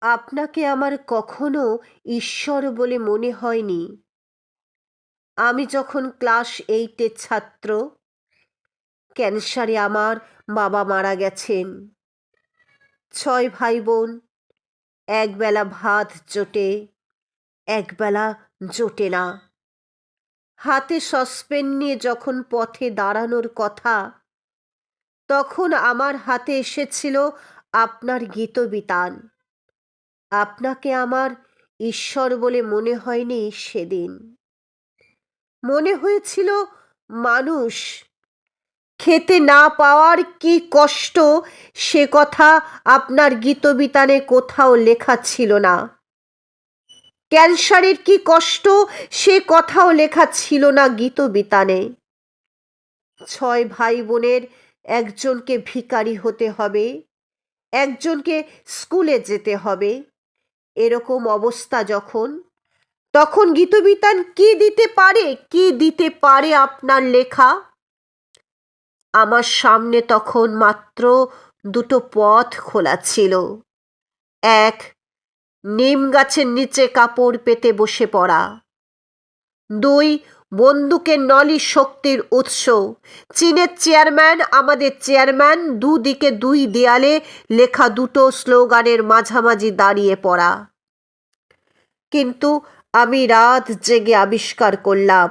আপনাকে আমার কখনো ঈশ্বর বলে মনে হয়নি। আমি যখন ক্লাস এইটের ছাত্র, ক্যান্সারে আমার বাবা মারা গেছেন। ছয় ভাই বোন একবেলা ভাত জোটে, একবেলা জোটে না। হাতে সসপেন নিয়ে যখন পথে দাঁড়ানোর কথা, তখন আমার হাতে এসেছিল আপনার গীতবিতান। আপনাকে আমার ঈশ্বর বলে মনে হয়নি সেদিন। মনে হয়েছিল মানুষ খেতে না পাওয়ার কি কষ্ট সে কথা আপনার গীতবিতানে কোথাও লেখা ছিল না। ক্যান্সারের কি কষ্ট সে কথাও লেখা ছিল না গীতবিতানে। ছয় ভাই বোনের একজনকে ভিখারি হতে হবে, একজনকে স্কুলে যেতে হবে এরকম অবস্থা যখন, তখন গীতবিতান কি দিতে পারে? কি দিতে পারে আপনার লেখা? আমার সামনে তখন মাত্র দুটো পথ খোলা ছিল। এক, নিম গাছের নিচে কাপড় পেতে বসে পড়া। দুই বন্দুকের নলি শক্তির উৎস। চীনের চেয়ারম্যান, আমাদের চেয়ারম্যান দুদিকে দুই দেয়ালে লেখা দুটো স্লোগানের মাঝামাঝি দাঁড়িয়ে পড়া। কিন্তু আমি রাত জেগে আবিষ্কার করলাম।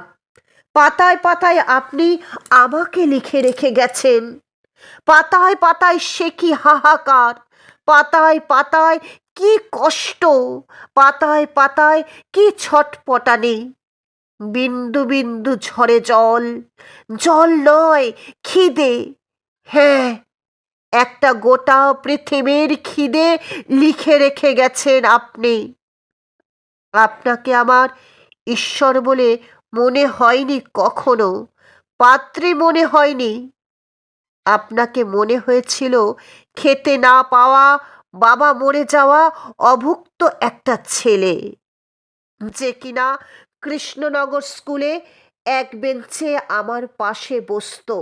পাতায় পাতায় আপনি আমাকে লিখে রেখে গেছেন। পাতায় পাতায় সে কি হাহাকার? পাতায় পাতায় কি কষ্ট? পাতায় পাতায় কি ছটপটানি? বিন্দু বিন্দু ঝরে জল জল নয়, খিদে। হ্যাঁ একটা গোটা পৃথিবীর খিদে লিখে রেখে গেছেন আপনি। আপনাকে আমার ঈশ্বর বলে মনে হয়নি কখনো, পাত্রী মনে হয়নি। আপনাকে মনে হয়েছিল খেতে না পাওয়া, বাবা মরে যাওয়া অভুক্ত একটা ছেলে, যে কিনা কৃষ্ণনগর স্কুলে এক বেঞ্চে আমার পাশে বসতো।